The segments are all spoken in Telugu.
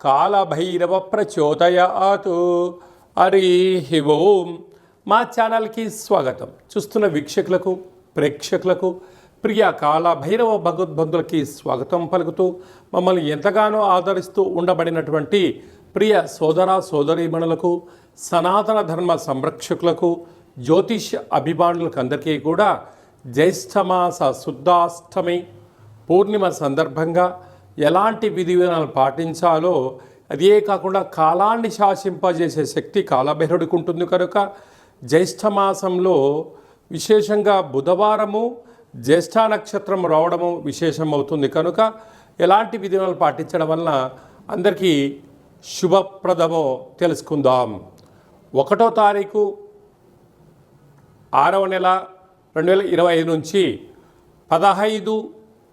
కాలభైరవ ప్రచోదయాత్ హరి ఓం. మా ఛానల్కి స్వాగతం. చూస్తున్న వీక్షకులకు ప్రేక్షకులకు ప్రియ కాలభైరవ భగవద్బంధులకి స్వాగతం పలుకుతూ మమ్మల్ని ఎంతగానో ఆదరిస్తూ ఉండబడినటువంటి ప్రియ సోదర సోదరీమణులకు సనాతన ధర్మ సంరక్షకులకు జ్యోతిష్ అభిమానులకు అందరికీ కూడా జ్యేష్ఠమాస శుద్ధాష్టమి పూర్ణిమ సందర్భంగా ఎలాంటి విధి విధానాలు పాటించాలో అదే కాకుండా కాలాన్ని శాసింపజేసే శక్తి కాలభైరుడికి ఉంటుంది కనుక జ్యేష్ఠ మాసంలో విశేషంగా బుధవారము జ్యేష్ఠ నక్షత్రం రావడము విశేషం అవుతుంది కనుక ఎలాంటి విధి విధానాలు పాటించడం వలన అందరికీ శుభప్రదమో తెలుసుకుందాం. ఒకటో తారీఖు ఆరవ నెల రెండు వేల ఇరవై ఐదు నుంచి పదహైదు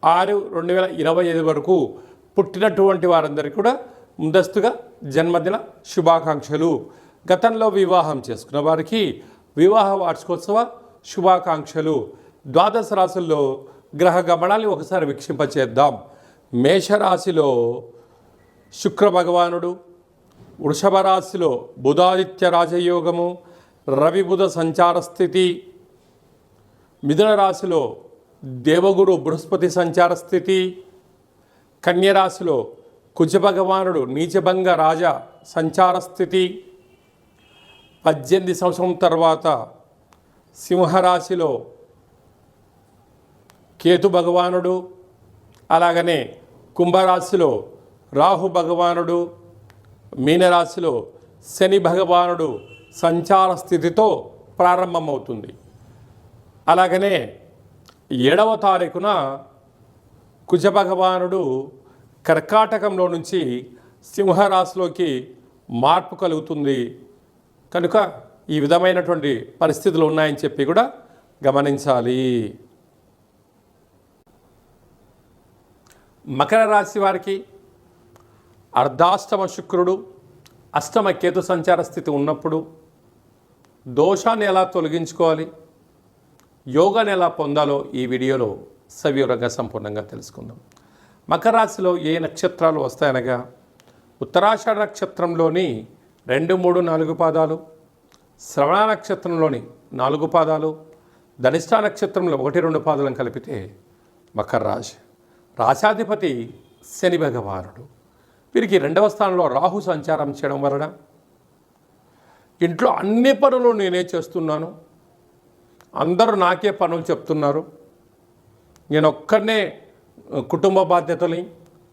ఆరు రెండు వేల ఇరవై ఐదు వరకు పుట్టినటువంటి వారందరికీ కూడా ముందస్తుగా జన్మదిన శుభాకాంక్షలు. గతంలో వివాహం చేసుకున్న వారికి వివాహ వార్షికోత్సవ శుభాకాంక్షలు. ద్వాదశ రాశుల్లో గ్రహ గమనాన్ని ఒకసారి వీక్షింపచేద్దాం. మేషరాశిలో శుక్ర భగవానుడు వృషభ రాశిలో బుధాదిత్య రాజయోగము రవి బుధ సంచార స్థితి మిథున రాశిలో దేవగురు బృహస్పతి సంచార స్థితి. కన్యరాశిలో కుజభగవానుడు నీచభంగ రాజ సంచార స్థితి. పద్దెనిమిది సంవత్సరం తర్వాత సింహరాశిలో కేతు భగవానుడు అలాగనే కుంభరాశిలో రాహు భగవానుడు మీనరాశిలో శని భగవానుడు సంచార స్థితితో ప్రారంభమవుతుంది. అలాగనే ఏడవ తారీఖున కుజభగవానుడు కర్కాటకంలో నుంచి సింహరాశిలోకి మార్పు కలుగుతుంది. కనుక ఈ విధమైనటువంటి పరిస్థితులు ఉన్నాయని చెప్పి కూడా గమనించాలి. మకర రాశి వారికి అర్ధాష్టమ శుక్రుడు అష్టమ కేతు సంచార స్థితి ఉన్నప్పుడు దోషాన్ని ఎలా తొలగించుకోవాలి? యోగాని ఎలా పొందాలో ఈ వీడియోలో సవివరంగా సంపూర్ణంగా తెలుసుకుందాం. మకర రాశిలో ఏ నక్షత్రాలు వస్తాయనగా ఉత్తరాషాఢ నక్షత్రంలోని రెండు మూడు నాలుగు పాదాలు శ్రవణ నక్షత్రంలోని నాలుగు పాదాలు ధనిష్ఠా నక్షత్రంలో ఒకటి రెండు పాదాలను కలిపితే మకర రాశి. రాశాధిపతి శని భగవానుడు. వీరికి రెండవ స్థానంలో రాహు సంచారం చేయడం వలన ఇంట్లో అన్ని పనులు నేనే చేస్తున్నాను. అందరూ నాకే పనులు చెప్తున్నారు. నేను ఒక్కడనే కుటుంబ బాధ్యతల్ని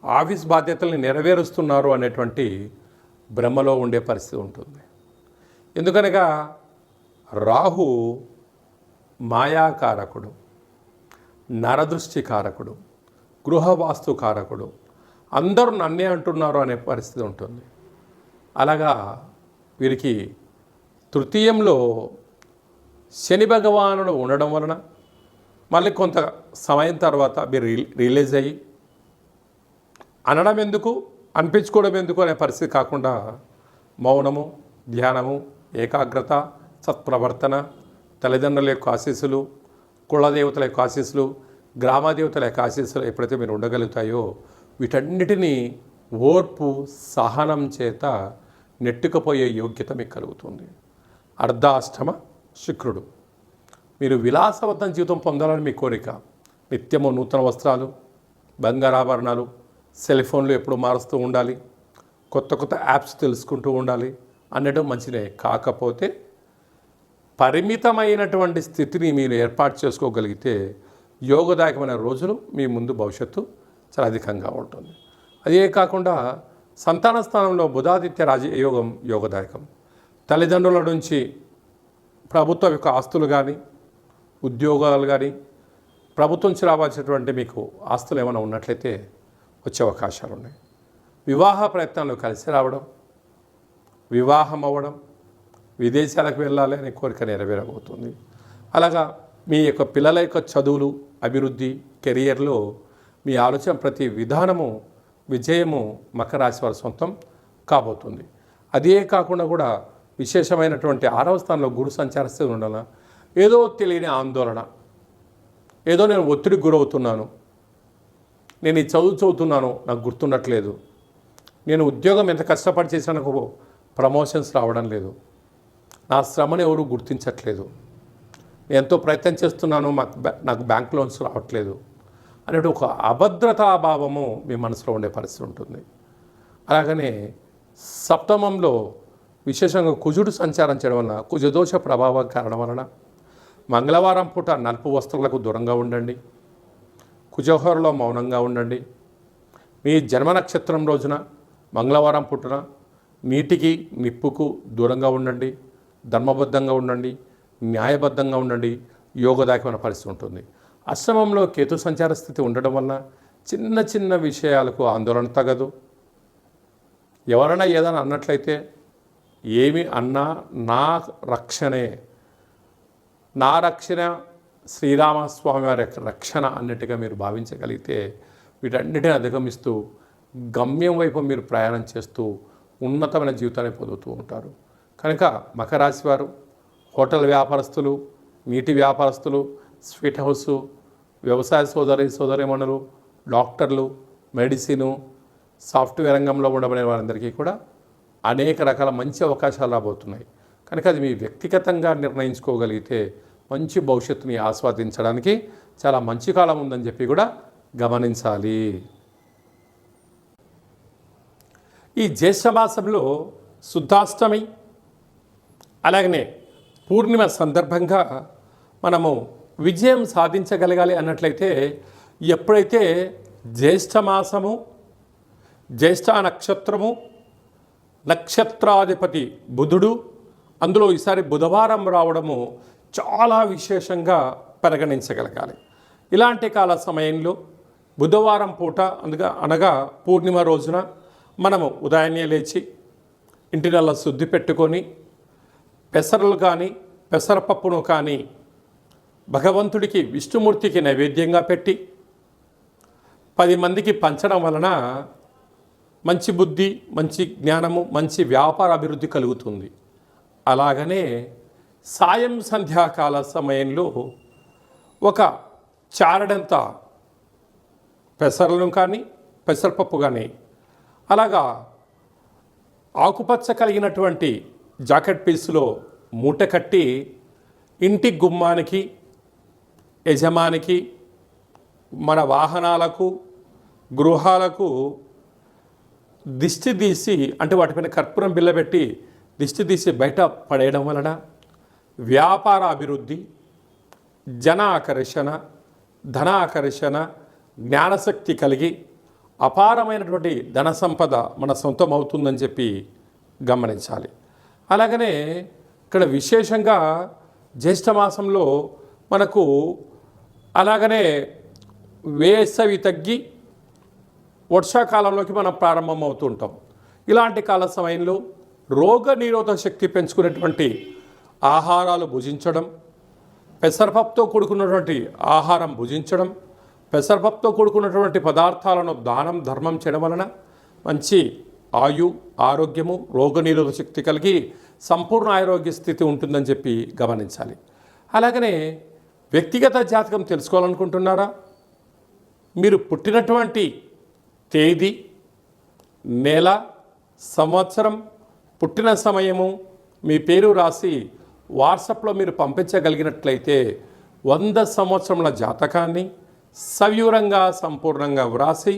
ఆఫీస్ బాధ్యతల్ని నెరవేరుస్తున్నారు అనేటువంటి భ్రమలో ఉండే పరిస్థితి ఉంటుంది. ఎందుకనగా రాహు మాయాకారకుడు నరదృష్టి కారకుడు గృహవాస్తు కారకుడు అందరూ నన్నే అంటున్నారు అనే పరిస్థితి ఉంటుంది. అలాగా వీరికి తృతీయంలో శని భగవానుడు ఉండడం వలన మళ్ళీ కొంత సమయం తర్వాత మీరు రి రిలీజ్ అయ్యి అనడం ఎందుకు అనిపించుకోవడం ఎందుకు అనే పరిస్థితి కాకుండా మౌనము ధ్యానము ఏకాగ్రత సత్ప్రవర్తన తల్లిదండ్రుల యొక్క ఆశీస్సులు కులదేవతల యొక్క ఆశీస్సులు గ్రామదేవతల యొక్క ఆశీస్సులు ఎప్పుడైతే మీరు ఉండగలుగుతాయో వీటన్నిటినీ ఓర్పు సహనం చేత నెట్టుకుపోయే యోగ్యత మీకు కలుగుతుంది. అర్ధాష్టమ శుక్రుడు. మీరు విలాసవంతం జీవితం పొందాలని మీ కోరిక. నిత్యము నూతన వస్త్రాలు బంగారాభరణాలు సెల్ ఫోన్లు ఎప్పుడు మారుస్తూ ఉండాలి. కొత్త కొత్త యాప్స్ తెలుసుకుంటూ ఉండాలి. అనడం మంచిదే. కాకపోతే పరిమితమైనటువంటి స్థితిని మీరు ఏర్పాటు చేసుకోగలిగితే యోగదాయకమైన రోజులు మీ ముందు భవిష్యత్తు చాలా అధికంగా ఉంటుంది. అదే కాకుండా సంతాన స్థానంలో బుధాదిత్య రాజయోగం యోగదాయకం. తల్లిదండ్రుల నుంచి ప్రభుత్వం యొక్క ఆస్తులు కానీ ఉద్యోగాలు కానీ ప్రభుత్వం నుంచి రావాల్సినటువంటి మీకు ఆస్తులు ఏమైనా ఉన్నట్లయితే వచ్చే అవకాశాలు ఉన్నాయి. వివాహ ప్రయత్నాలు కలిసి రావడం వివాహం అవ్వడం విదేశాలకు వెళ్ళాలి అనే కోరిక నెరవేరబోతుంది. అలాగా మీ యొక్క పిల్లల యొక్క చదువులు అభివృద్ధి కెరియర్లో మీ ఆలోచన ప్రతి విధానము విజయము మకర రాశి వారి సొంతం కాబోతుంది. అదే కాకుండా కూడా విశేషమైనటువంటి ఆరవ స్థానంలో గురు సంచారిస్తూ ఉండాల? ఏదో తెలియని ఆందోళన. ఏదో నేను ఒత్తిడికి గురవుతున్నాను. నేను ఈ చదువు చదువుతున్నాను నాకు గుర్తుండట్లేదు. నేను ఉద్యోగం ఎంత కష్టపడి చేసినా నాకు ప్రమోషన్స్ రావడం లేదు. నా శ్రమను ఎవరు గుర్తించట్లేదు. నేను ఎంతో ప్రయత్నం చేస్తున్నాను మాకు నాకు బ్యాంక్ లోన్స్ రావట్లేదు అనేది ఒక అభద్రతా భావము మీ మనసులో ఉండే పరిస్థితి ఉంటుంది. అలాగనే సప్తమంలో విశేషంగా కుజుడు సంచారం చేయడం వలన కుజదోష ప్రభావం కారణం వలన మంగళవారం పూట నలుపు వస్త్రాలకు దూరంగా ఉండండి. కుజహోరలో మౌనంగా ఉండండి. మీ జన్మ నక్షత్రం రోజున మంగళవారం పుట్టిన నీటికి నిప్పుకు దూరంగా ఉండండి. ధర్మబద్ధంగా ఉండండి. న్యాయబద్ధంగా ఉండండి. యోగదాయకమైన పరిస్థితి ఉంటుంది. అశ్రమంలో కేతు సంచార స్థితి ఉండడం వలన చిన్న చిన్న విషయాలకు ఆందోళన తగదు. ఎవరైనా ఏదైనా అన్నట్లయితే ఏమి అన్నా నా రక్షణే. నా రక్షణ శ్రీరామస్వామి వారి రక్షణ అన్నట్టుగా మీరు భావించగలిగితే వీటన్నిటిని అధిగమిస్తూ గమ్యం వైపు మీరు ప్రయాణం చేస్తూ ఉన్నతమైన జీవితాన్ని పొందుతూ ఉంటారు. కనుక మకర రాశి వారు హోటల్ వ్యాపారస్తులు నీటి వ్యాపారస్తులు స్వీట్ హౌస్ వ్యవసాయ సోదరి సోదరిమణులు డాక్టర్లు మెడిసిను సాఫ్ట్వేర్ రంగంలో ఉండబడిన వారందరికీ కూడా అనేక రకాల మంచి అవకాశాలు రాబోతున్నాయి. కనుక అది మీ వ్యక్తిగతంగా నిర్ణయించుకోగలిగితే మంచి భవిష్యత్తుని ఆస్వాదించడానికి చాలా మంచి కాలం ఉందని చెప్పి కూడా గమనించాలి. ఈ జ్యేష్ఠమాసంలో శుద్ధాష్టమి అలాగనే పూర్ణిమ సందర్భంగా మనము విజయం సాధించగలగాలి అన్నట్లయితే ఎప్పుడైతే జ్యేష్ఠమాసము జ్యేష్ఠ నక్షత్రము నక్షత్రాధిపతి బుధుడు. అందులో ఈసారి బుధవారం రావడము చాలా విశేషంగా పరిగణించగలగాలి. ఇలాంటి కాల సమయంలో బుధవారం పూట అందుగా అనగా పూర్ణిమ రోజున మనము ఉదయాన్నే లేచి ఇంటి నల్ల శుద్ధి పెట్టుకొని పెసరలు కానీ పెసరపప్పును కానీ భగవంతుడికి విష్ణుమూర్తికి నైవేద్యంగా పెట్టి పది మందికి పంచడం వలన మంచి బుద్ధి మంచి జ్ఞానము మంచి వ్యాపార అభివృద్ధి కలుగుతుంది. అలాగనే సాయం సంధ్యాకాల సమయంలో ఒక చారడంత పెసరలను కానీ పెసరపప్పు కానీ అలాగా ఆకుపచ్చ కలిగినటువంటి జాకెట్ పీసులో మూట కట్టి ఇంటి గుమ్మానికి యజమానికి మన వాహనాలకు గృహాలకు దిష్టి తీసి అంటే వాటిపైన కర్పూరం బిల్లబెట్టి దిష్టి తీసి బయట పడేయడం వలన వ్యాపార అభివృద్ధి జన ఆకర్షణ ధన ఆకర్షణ జ్ఞానశక్తి కలిగి అపారమైనటువంటి ధన సంపద మన సొంతం అవుతుందని చెప్పి గమనించాలి. అలాగనే ఇక్కడ విశేషంగా జ్యేష్ఠ మాసంలో మనకు అలాగనే వేసవి తగ్గి వర్షాకాలంలోకి మనం ప్రారంభం అవుతుంటాం ఇలాంటి కాల సమయంలో రోగ నిరోధక శక్తి పెంచుకునేటువంటి ఆహారాలు భుజించడం పెసరపప్పుతో కూడుకున్నటువంటి ఆహారం భుజించడం పెసరపప్పుతో కూడుకున్నటువంటి పదార్థాలను దానం ధర్మం చేయడం వలన మంచి ఆయు ఆరోగ్యము రోగనిరోధక శక్తి కలిగి సంపూర్ణ ఆరోగ్య స్థితి ఉంటుందని చెప్పి గమనించాలి. అలాగనే వ్యక్తిగత జాతకం తెలుసుకోవాలనుకుంటున్నారా? మీరు పుట్టినటువంటి తేదీ నెల సంవత్సరం పుట్టిన సమయము మీ పేరు రాసి వాట్సాప్లో మీరు పంపించగలిగినట్లయితే వంద సంవత్సరముల జాతకాన్ని సవివరంగా సంపూర్ణంగా వ్రాసి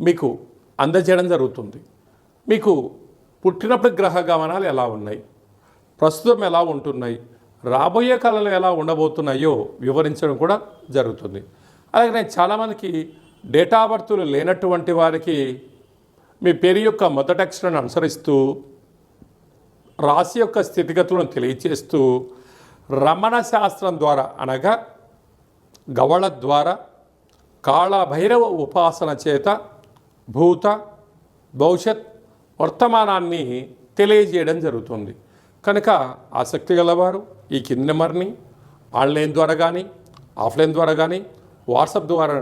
మీకు అందజేయడం జరుగుతుంది. మీకు పుట్టినప్పుడు గ్రహ గమనాలు ఎలా ఉన్నాయి? ప్రస్తుతం ఎలా ఉంటున్నాయి? రాబోయే కాలంలో ఎలా ఉండబోతున్నాయో వివరించడం కూడా జరుగుతుంది. అలాగే నేను చాలామందికి డేటా బర్తులు లేనటువంటి వారికి మీ పేరు యొక్క మొదటి అక్షరాన్ని అనుసరిస్తూ రాశి యొక్క స్థితిగతులను తెలియచేస్తూ రమణ శాస్త్రం ద్వారా అనగా గవళ ద్వారా కాళభైరవ ఉపాసన చేత భూత భవిష్యత్ వర్తమానాన్ని తెలియజేయడం జరుగుతుంది. కనుక ఆసక్తి గలవారు ఈ కింది నెంబర్ని ఆన్లైన్ ద్వారా కానీ ఆఫ్లైన్ ద్వారా కానీ వాట్సాప్ ద్వారా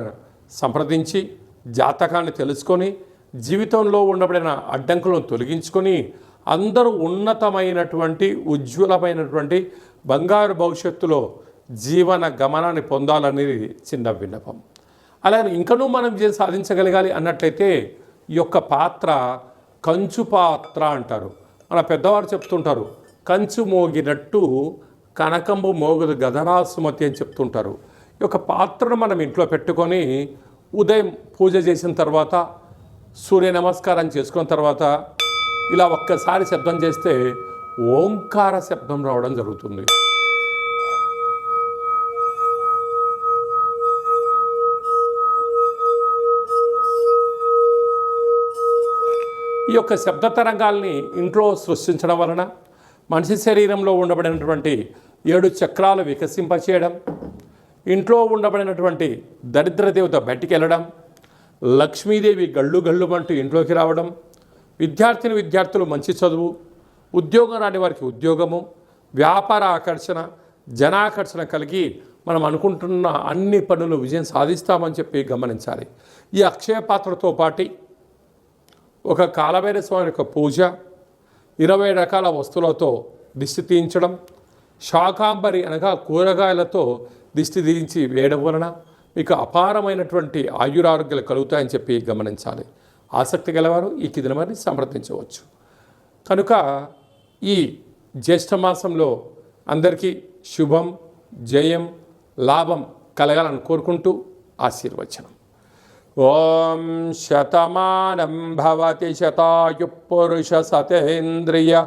సంప్రదించి జాతకాన్ని తెలుసుకొని జీవితంలో ఉండబడిన అడ్డంకులను తొలగించుకొని అందరూ ఉన్నతమైనటువంటి ఉజ్వలమైనటువంటి బంగారు భవిష్యత్తులో జీవన గమనాన్ని పొందాలనేది చిన్న విన్నపం. అలాగే ఇంకనూ మనం విజయం సాధించగలగాలి అన్నట్లయితే ఈ యొక్క పాత్ర కంచు పాత్ర అంటారు. మన పెద్దవారు చెప్తుంటారు కంచు మోగినట్టు కనకంబు మోగదు గదరా సుమతి అని చెప్తుంటారు. యొక్క పాత్రను మనం ఇంట్లో పెట్టుకొని ఉదయం పూజ చేసిన తర్వాత సూర్య నమస్కారం చేసుకున్న తర్వాత ఇలా ఒక్కసారి శబ్దం చేస్తే ఓంకార శబ్దం రావడం జరుగుతుంది. ఈ యొక్క శబ్ద తరంగాల్ని ఇంట్లో సృష్టించడం వలన మనిషి శరీరంలో ఉండబడినటువంటి ఏడు చక్రాలు వికసింపచేయడం ఇంట్లో ఉండబడినటువంటి దరిద్ర దేవత బయటికి వెళ్ళడం లక్ష్మీదేవి గళ్ళు గళ్ళుమంటూ ఇంట్లోకి రావడం విద్యార్థిని విద్యార్థులు మంచి చదువు ఉద్యోగం రాని వారికి ఉద్యోగము వ్యాపార ఆకర్షణ జనాకర్షణ కలిగి మనం అనుకుంటున్న అన్ని పనులు విజయం సాధిస్తామని చెప్పి గమనించాలి. ఈ అక్షయ పాత్రతో పాటి ఒక కాలభైర స్వామి యొక్క పూజ ఇరవై రకాల వస్తువులతో దిష్టి తీయించడం శాకాంబరి అనగా కూరగాయలతో దిష్టి తీయించి వేయడం వలన మీకు అపారమైనటువంటి ఆయురారోగ్యాలు కలుగుతాయని చెప్పి గమనించాలి. ఆసక్తి గలవారు ఈ కింద మరి కనుక ఈ జ్యేష్ఠ మాసంలో అందరికీ శుభం జయం లాభం కలగాలని కోరుకుంటూ ఆశీర్వచనం. ఓం శతమానం భవతి శతాయు పురుష సతేంద్రియ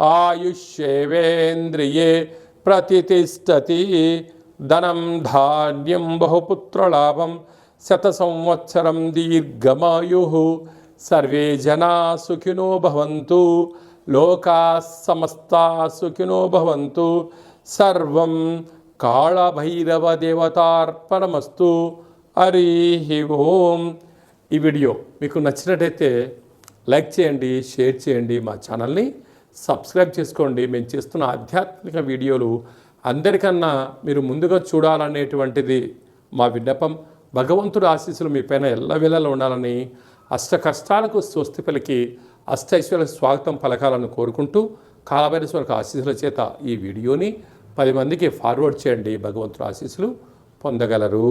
ఆయుష్యేవేంద్రియే ప్రతిష్టతి ధనం ధాన్యం బహుపుత్రలాభం శత సంవత్సరం దీర్ఘమాయు. సర్వే జనా సుఖినో భవంతు లోకా సమస్తా సుఖినో భవంతు. సర్వం కాళభైరవ దేవతార్పణమస్తు హరి ఓం. ఈ వీడియో మీకు నచ్చినట్టయితే లైక్ చేయండి షేర్ చేయండి మా ఛానల్ని. సబ్స్క్రైబ్ చేసుకోండి. మేము చేస్తున్న ఆధ్యాత్మిక వీడియోలు అందరికన్నా మీరు ముందుగా చూడాలనేటువంటిది మా విన్నపం. భగవంతుడు ఆశీస్సులు మీ పైన ఎల్లవేళలా ఉండాలని అష్ట కష్టాలకు స్వస్తి పలికి అష్టైశ్వర్య స్వాగతం పలకాలను కోరుకుంటూ కాలభైరస్వరకు ఆశీస్సుల చేత ఈ వీడియోని పది మందికి ఫార్వర్డ్ చేయండి. భగవంతుడు ఆశీస్సులు పొందగలరు.